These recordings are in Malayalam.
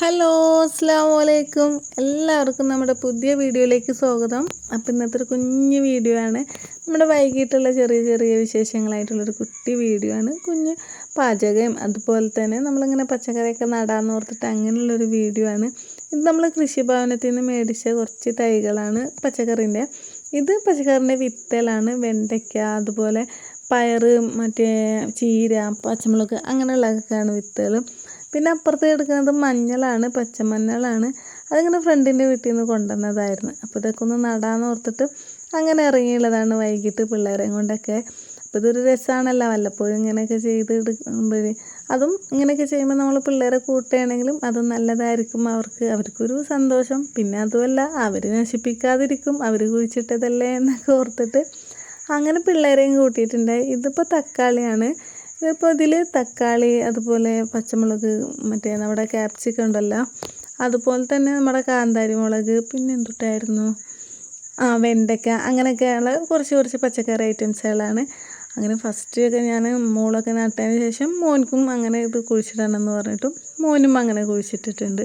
ഹലോ അസ്സാം വലൈക്കും എല്ലാവർക്കും നമ്മുടെ പുതിയ വീഡിയോയിലേക്ക് സ്വാഗതം. അപ്പോൾ ഇന്നത്തെ ഒരു കുഞ്ഞ് വീഡിയോ ആണ്. നമ്മുടെ വൈകിട്ടുള്ള ചെറിയ ചെറിയ വിശേഷങ്ങളായിട്ടുള്ളൊരു കുട്ടി വീഡിയോ ആണ്. കുഞ്ഞ് പാചകം അതുപോലെ തന്നെ നമ്മളിങ്ങനെ പച്ചക്കറിയൊക്കെ നടാന്ന് ഓർത്തിട്ട് അങ്ങനെയുള്ളൊരു വീഡിയോ ആണ്. ഇത് നമ്മൾ കൃഷിഭവനത്തിൽ നിന്ന് മേടിച്ച കുറച്ച് തൈകളാണ് പച്ചക്കറിന്റെ. ഇത് പച്ചക്കറിന്റെ വിത്തലാണ് വെണ്ടയ്ക്ക അതുപോലെ പയർ മറ്റേ ചീര പച്ചമുളക് അങ്ങനെയുള്ളതൊക്കെയാണ് വിത്തുകൾ. പിന്നെ അപ്പുറത്ത് കിടക്കുന്നത് മഞ്ഞളാണ് പച്ചമഞ്ഞളാണ്. അതിങ്ങനെ ഫ്രണ്ടിന്റെ വീട്ടിൽ നിന്ന് കൊണ്ടുവന്നതായിരുന്നു. അപ്പോൾ ഇതൊക്കെ ഒന്ന് നടാന്ന് ഓർത്തിട്ട് അങ്ങനെ ഇറങ്ങിയുള്ളതാണ് വൈകിട്ട് പിള്ളേരെയും കൊണ്ടൊക്കെ. അപ്പോൾ ഇതൊരു രസമാണല്ലോ വല്ലപ്പോഴും ഇങ്ങനെയൊക്കെ ചെയ്ത് എടുക്കുമ്പോഴേ. അതും ഇങ്ങനെയൊക്കെ ചെയ്യുമ്പോൾ നമ്മൾ പിള്ളേരെ കൂട്ടുകയാണെങ്കിലും അതും നല്ലതായിരിക്കും. അവർക്ക് അവർക്കൊരു സന്തോഷം. പിന്നെ അതുമല്ല അവർ നശിപ്പിക്കാതിരിക്കും. അവർ കുഴിച്ചിട്ടതല്ലേ എന്നൊക്കെ ഓർത്തിട്ട് അങ്ങനെ പിള്ളേരെയും കൂട്ടിയിട്ടുണ്ടായി ഇതിപ്പോൾ തക്കാളിയാണ്. ഇതിപ്പോൾ ഇതിൽ തക്കാളി അതുപോലെ പച്ചമുളക് മറ്റേ നമ്മുടെ ക്യാപ്സിക്കം ഉണ്ടല്ലോ. അതുപോലെ തന്നെ നമ്മുടെ കാന്താരി മുളക് പിന്നെ എന്തുട്ടായിരുന്നു? ആ വെണ്ടയ്ക്ക അങ്ങനെയൊക്കെയുള്ള കുറച്ച് കുറച്ച് പച്ചക്കറി ഐറ്റംസുകളാണ്. അങ്ങനെ ഫസ്റ്റ് ഒക്കെ ഞാൻ മോളൊക്കെ നട്ടതിന് ശേഷം മോൻക്കും അങ്ങനെ ഇത് കുഴിച്ചിടണമെന്ന് പറഞ്ഞിട്ടും മോനും അങ്ങനെ കുഴിച്ചിട്ടിട്ടുണ്ട്.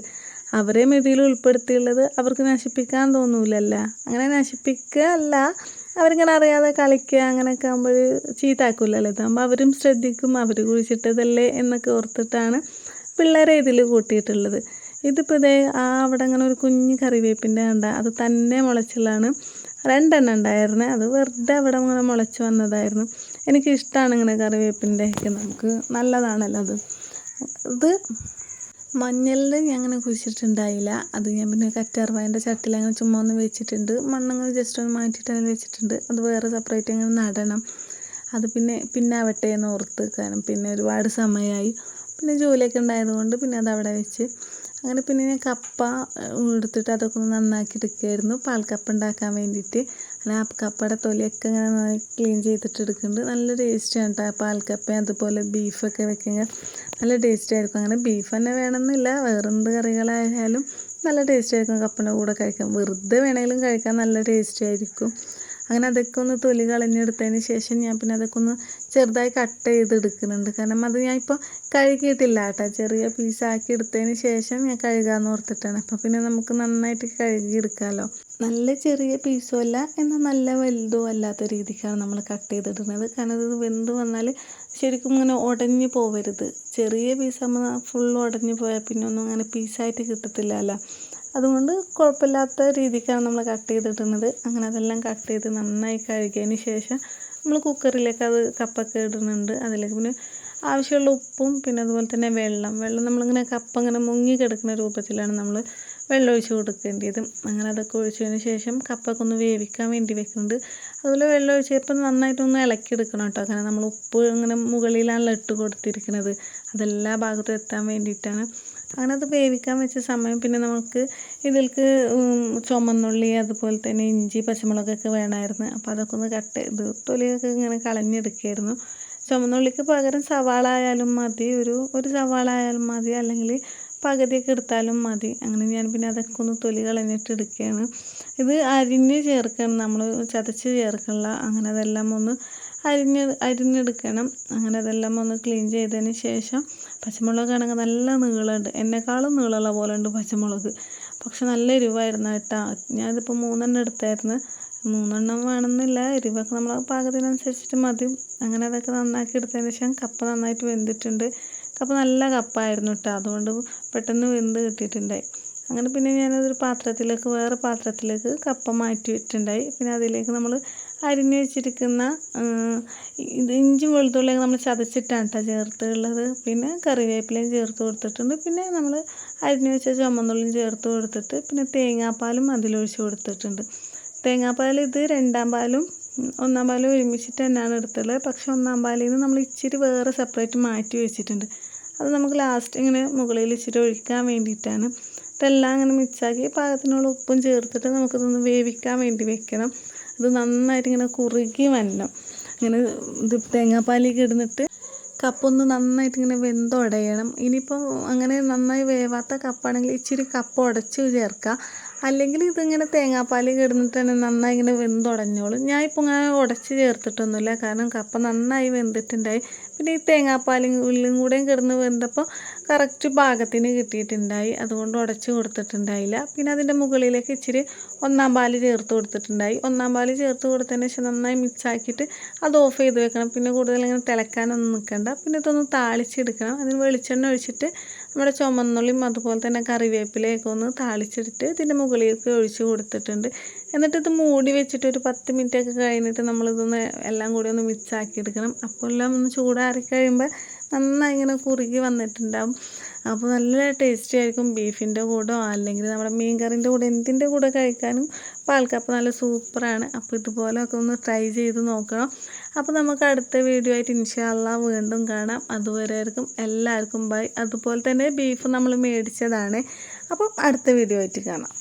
അവരെ ഇതിൽ ഉൾപ്പെടുത്തിയുള്ളത് അവർക്ക് നശിപ്പിക്കാൻ തോന്നൂലല്ല. അങ്ങനെ നശിപ്പിക്കുക അല്ല അവരിങ്ങനെ അറിയാതെ കളിക്കുക അങ്ങനെയൊക്കെ ആകുമ്പോൾ ചീത്താക്കൂലല്ലോ? ഇതാകുമ്പോൾ അവരും ശ്രദ്ധിക്കും അവർ കുഴിച്ചിട്ടതല്ലേ എന്നൊക്കെ ഓർത്തിട്ടാണ് പിള്ളേരെ ഇതിൽ കൂട്ടിയിട്ടുള്ളത്. ഇതിപ്പോൾ ഇതേ ആ അവിടെ അങ്ങനെ ഒരു കുഞ്ഞ് കറിവേപ്പിന്റെ കണ്ട അത് തന്നെ മുളച്ചിലാണ്. രണ്ടെണ്ണം ഉണ്ടായിരുന്നേ അത് വെറുതെ അവിടെ അങ്ങനെ മുളച്ച് വന്നതായിരുന്നു. എനിക്കിഷ്ടമാണ് ഇങ്ങനെ കറിവേപ്പിന്റെ ഒക്കെ നമുക്ക് നല്ലതാണല്ലോ അത്. ഇത് മഞ്ഞളിൽ ഞാൻ അങ്ങനെ കുഴിച്ചിട്ടുണ്ടായില്ല അത് ഞാൻ പിന്നെ കറ്റാർവായന്റെ ചട്ടിൽ അങ്ങനെ ചുമ്മാ ഒന്ന് വെച്ചിട്ടുണ്ട്. മണ്ണങ്ങനെ ജസ്റ്റ് ഒന്ന് മാറ്റിയിട്ട് അങ്ങനെ വെച്ചിട്ടുണ്ട്. അത് വേറെ സെപ്പറേറ്റ് അങ്ങനെ നടണം. അത് പിന്നെ പിന്നെ ആവട്ടെ എന്ന് ഓർത്ത് കാരണം പിന്നെ ഒരുപാട് സമയമായി പിന്നെ ജോലിയൊക്കെ ഉണ്ടായതുകൊണ്ട് പിന്നെ അത് അവിടെ വെച്ച്. അങ്ങനെ പിന്നെ ഞാൻ കപ്പ എടുത്തിട്ട് അതൊക്കെ ഒന്ന് നന്നാക്കി എടുക്കുമായിരുന്നു പാൽക്കപ്പ ഉണ്ടാക്കാൻ വേണ്ടിയിട്ട്. അങ്ങനെ ആ കപ്പയുടെ തൊലിയൊക്കെ ഇങ്ങനെ നന്നായി ക്ലീൻ ചെയ്തിട്ട് എടുക്കുന്നുണ്ട്. നല്ല ടേസ്റ്റാണ് കേട്ടോ പാൽക്കപ്പ അതുപോലെ ബീഫൊക്കെ വെക്കുമ്പോൾ നല്ല ടേസ്റ്റ് ആയിരിക്കും. അങ്ങനെ ബീഫ് തന്നെ വേണമെന്നില്ല. വേറെന്ത് കറികളായാലും നല്ല ടേസ്റ്റ് ആയിരിക്കും. കപ്പന്റെ കൂടെ കഴിക്കാൻ. വെറുതെ വേണമെങ്കിലും കഴിക്കാൻ നല്ല ടേസ്റ്റ് ആയിരിക്കും. അങ്ങനെ അതൊക്കെ ഒന്ന് തൊലി കളഞ്ഞെടുത്തതിന് ശേഷം ഞാൻ പിന്നെ അതൊക്കെ ഒന്ന് ചെറുതായി കട്ട് ചെയ്തെടുക്കുന്നുണ്ട്. കാരണം അത് ഞാൻ ഇപ്പോൾ കഴുകിയിട്ടില്ല കേട്ടോ. ചെറിയ പീസാക്കി എടുത്തതിന് ശേഷം ഞാൻ കഴുകാമെന്ന് ഓർത്തിട്ടാണ്. അപ്പോൾ പിന്നെ നമുക്ക് നന്നായിട്ട് കഴുകിയെടുക്കാമല്ലോ നല്ല ചെറിയ പീസും അല്ല എന്നാൽ നല്ല വലുതും അല്ലാത്ത രീതിക്കാണ് നമ്മൾ കട്ട് ചെയ്തിടുന്നത്. കാരണം ഇത് വെന്ത് വന്നാൽ ശരിക്കും ഇങ്ങനെ ഉടഞ്ഞു പോവരുത്. ചെറിയ പീസാകുമ്പോൾ ഫുൾ ഉടഞ്ഞു പോയാൽ പിന്നെ ഒന്നും അങ്ങനെ പീസായിട്ട് കിട്ടത്തില്ലല്ലോ. അതുകൊണ്ട് കുഴപ്പമില്ലാത്ത രീതിക്കാണ് നമ്മൾ കട്ട് ചെയ്തിടുന്നത്. അങ്ങനെ അതെല്ലാം കട്ട് ചെയ്ത് നന്നായി കഴുകിയതിന് ശേഷം നമ്മൾ കുക്കറിലേക്ക് അത് കപ്പൊക്കെ ഇടുന്നുണ്ട്. അതിലേക്ക് പിന്നെ ആവശ്യമുള്ള ഉപ്പും പിന്നെ അതുപോലെ തന്നെ വെള്ളം. വെള്ളം നമ്മളിങ്ങനെ കപ്പ ഇങ്ങനെ മുങ്ങി കിടക്കുന്ന രൂപത്തിലാണ് നമ്മൾ വെള്ളം ഒഴിച്ച് കൊടുക്കേണ്ടത്. അങ്ങനെ അതൊക്കെ ഒഴിച്ചതിന് ശേഷം കപ്പൊക്കെ ഒന്ന് വേവിക്കാൻ വേണ്ടി വെക്കുന്നുണ്ട്. അതുപോലെ വെള്ളം ഒഴിച്ചപ്പോൾ നന്നായിട്ടൊന്ന് ഇളക്കിയെടുക്കണം കേട്ടോ. അങ്ങനെ നമ്മൾ ഉപ്പ് ഇങ്ങനെ മുകളിലാണല്ലോ ഇട്ട് കൊടുത്തിരിക്കുന്നത്. അതെല്ലാ ഭാഗത്തും എത്താൻ വേണ്ടിയിട്ടാണ്. അങ്ങനെ അത് വേവിക്കാൻ വെച്ച സമയം പിന്നെ നമുക്ക് ഇതിൽക്ക് ചുമന്നുള്ളി അതുപോലെ തന്നെ ഇഞ്ചി പച്ചമുളകൊക്കെ വേണമായിരുന്നു. അപ്പോൾ അതൊക്കെ ഒന്ന് കട്ട് ഇത് തൊലിയൊക്കെ ഇങ്ങനെ കളഞ്ഞെടുക്കുകയായിരുന്നു ചുമന്നുള്ളിക്ക് പകരം സവാള ആയാലും മതി. ഒരു ഒരു സവാള ആയാലും മതി. അല്ലെങ്കിൽ പകുതിയൊക്കെ എടുത്താലും മതി. അങ്ങനെ ഞാൻ പിന്നെ അതൊക്കെ ഒന്ന് തൊലി കളഞ്ഞിട്ട് എടുക്കുകയാണ് ഇത് അരിഞ്ഞ് ചേർക്കണം. നമ്മൾ ചതച്ച് ചേർക്കണില്ല. അങ്ങനെ അതെല്ലാം ഒന്ന് അരിഞ്ഞ് അരിഞ്ഞെടുക്കണം. അങ്ങനെ അതെല്ലാം ഒന്ന് ക്ലീൻ ചെയ്തതിന് ശേഷം പച്ചമുളക് പച്ചമുളകാണെങ്കിൽ നല്ല നീളമുണ്ട്. എന്നെക്കാളും നീളമുള്ള പോലെ ഉണ്ട് പച്ചമുളക്. പക്ഷെ നല്ല എരിവായിരുന്നു കേട്ടോ. ഞാനിതിപ്പോൾ മൂന്നെണ്ണം എടുത്തായിരുന്നു. മൂന്നെണ്ണം വേണമെന്നില്ല. എരിവൊക്കെ നമ്മൾ പാകത്തിനനുസരിച്ചിട്ട് മതി. അങ്ങനെ അതൊക്കെ നന്നാക്കി എടുത്തതിന് ശേഷം കപ്പ നന്നായിട്ട് വെന്തിട്ടുണ്ട്. കപ്പ നല്ല കപ്പായിരുന്നു കേട്ടോ. അതുകൊണ്ട് പെട്ടെന്ന് വെന്ത് കിട്ടിയിട്ടുണ്ടായി അങ്ങനെ പിന്നെ ഞാനതൊരു പാത്രത്തിലേക്ക് വേറെ പാത്രത്തിലേക്ക് കപ്പ മാറ്റി വെച്ചിട്ടുണ്ടായി. പിന്നെ അതിലേക്ക് നമ്മൾ അരിഞ്ഞ് വെച്ചിരിക്കുന്ന ഇത് ഇഞ്ചി വെളുത്തുള്ളിയൊക്കെ നമ്മൾ ചതച്ചിട്ടാണ് കേട്ടോ ചേർത്തുള്ളത്. പിന്നെ കറിവേപ്പിലയും ചേർത്ത് കൊടുത്തിട്ടുണ്ട്. പിന്നെ നമ്മൾ അരിഞ്ഞ് വെച്ച ചുമന്നുള്ളിയും ചേർത്ത് കൊടുത്തിട്ട് പിന്നെ തേങ്ങാപ്പാലും അതിലൊഴിച്ച് കൊടുത്തിട്ടുണ്ട്. തേങ്ങാപ്പാൽ ഇത് രണ്ടാം പാലും ഒന്നാം പാലും ഒരുമിച്ചിട്ട് തന്നെയാണ് എടുത്തുള്ളത്. പക്ഷെ ഒന്നാം പാലിൽ നിന്ന് നമ്മൾ ഇച്ചിരി വേറെ സെപ്പറേറ്റ് മാറ്റി വെച്ചിട്ടുണ്ട്. അത് നമുക്ക് ലാസ്റ്റ് ഇങ്ങനെ മുകളിൽ ഇച്ചിരി ഒഴിക്കാൻ വേണ്ടിയിട്ടാണ്. ഇതെല്ലാം അങ്ങനെ മിക്സാക്കി പാകത്തിനുള്ള ഉപ്പും ചേർത്തിട്ട് നമുക്കിതൊന്ന് വേവിക്കാൻ വേണ്ടി വെക്കണം. അത് നന്നായിട്ട് ഇങ്ങനെ കുറുകി വരണം. ഇങ്ങനെ ഇത് തേങ്ങാപ്പാലിലേക്ക് ഇടുന്നിട്ട് കപ്പൊന്ന് നന്നായിട്ട് ഇങ്ങനെ വെന്തുടയണം ഇനിയിപ്പോൾ അങ്ങനെ നന്നായി വേവാത്ത കപ്പാണെങ്കിൽ ഇച്ചിരി കപ്പ ഉടച്ച് ചേർക്കുക. അല്ലെങ്കിൽ ഇതിങ്ങനെ തേങ്ങാപ്പാൽ കിടന്നിട്ട് തന്നെ നന്നായി ഇങ്ങനെ വെന്തുടഞ്ഞോളും ഞാൻ ഇപ്പോൾ ഇങ്ങനെ ഉടച്ച് ചേർത്തിട്ടൊന്നുമില്ല. കാരണം കപ്പ നന്നായി വെന്തിട്ടുണ്ടായി. പിന്നെ ഈ തേങ്ങാപ്പാലും ഉള്ളിലും കൂടെയും കിടന്ന് വെന്തപ്പോൾ കറക്റ്റ് പാകത്തിന് കിട്ടിയിട്ടുണ്ടായി. അതുകൊണ്ട് ഉടച്ച് കൊടുത്തിട്ടുണ്ടായില്ല. പിന്നെ അതിന്റെ മുകളിലേക്ക് ഇച്ചിരി ഒന്നാം പാൽ ചേർത്ത് കൊടുത്തിട്ടുണ്ടായി. ഒന്നാം പാൽ ചേർത്ത് കൊടുത്തതിന് ശേഷം നന്നായി മിക്സാക്കിയിട്ട് അത് ഓഫ് ചെയ്ത് വെക്കണം. പിന്നെ കൂടുതൽ ഇങ്ങനെ തിളക്കാനൊന്നും നിൽക്കണ്ട പിന്നെ ഇതൊന്ന് താളിച്ചെടുക്കണം. അതിന് വെളിച്ചെണ്ണ ഒഴിച്ചിട്ട് നമ്മുടെ ചുമന്നുള്ളിയും അതുപോലെ തന്നെ കറിവേപ്പിലയൊക്കെ ഒന്ന് താളിച്ചെടുത്ത് ഇതിന്റെ മുകളിലേക്ക് ഒഴിച്ച് കൊടുത്തിട്ടുണ്ട്. എന്നിട്ട് ഇത് മൂടി വെച്ചിട്ട് ഒരു പത്ത് മിനിറ്റ് ഒക്കെ കഴിഞ്ഞിട്ട് നമ്മളിതൊന്ന് എല്ലാം കൂടി ഒന്ന് മിക്സ് ആക്കി എടുക്കണം. അപ്പോൾ എല്ലാം ഒന്ന് ചൂടാറി കഴിയുമ്പോൾ നന്നായി ഇങ്ങനെ കുറുകി വന്നിട്ടുണ്ടാവും. അപ്പോൾ നല്ല ടേസ്റ്റി ആയിരിക്കും ബീഫിന്റെ കൂടെ അല്ലെങ്കിൽ നമ്മുടെ മീൻ കറിന്റെ കൂടെ എന്തിന്റെ കൂടെ കഴിക്കാനും പാൽക്കപ്പ നല്ല സൂപ്പറാണ് അപ്പോൾ ഇതുപോലെയൊക്കെ ഒന്ന് ട്രൈ ചെയ്ത് നോക്കണം. അപ്പോൾ നമുക്ക് അടുത്ത വീഡിയോ ആയിട്ട് ഇൻഷാല്ല വീണ്ടും കാണാം. അതുവരെയായിരിക്കും എല്ലാവർക്കും ബൈ അതുപോലെ തന്നെ ബീഫ് നമ്മൾ മേടിച്ചതാണ്. അപ്പോൾ അടുത്ത വീഡിയോ ആയിട്ട് കാണാം.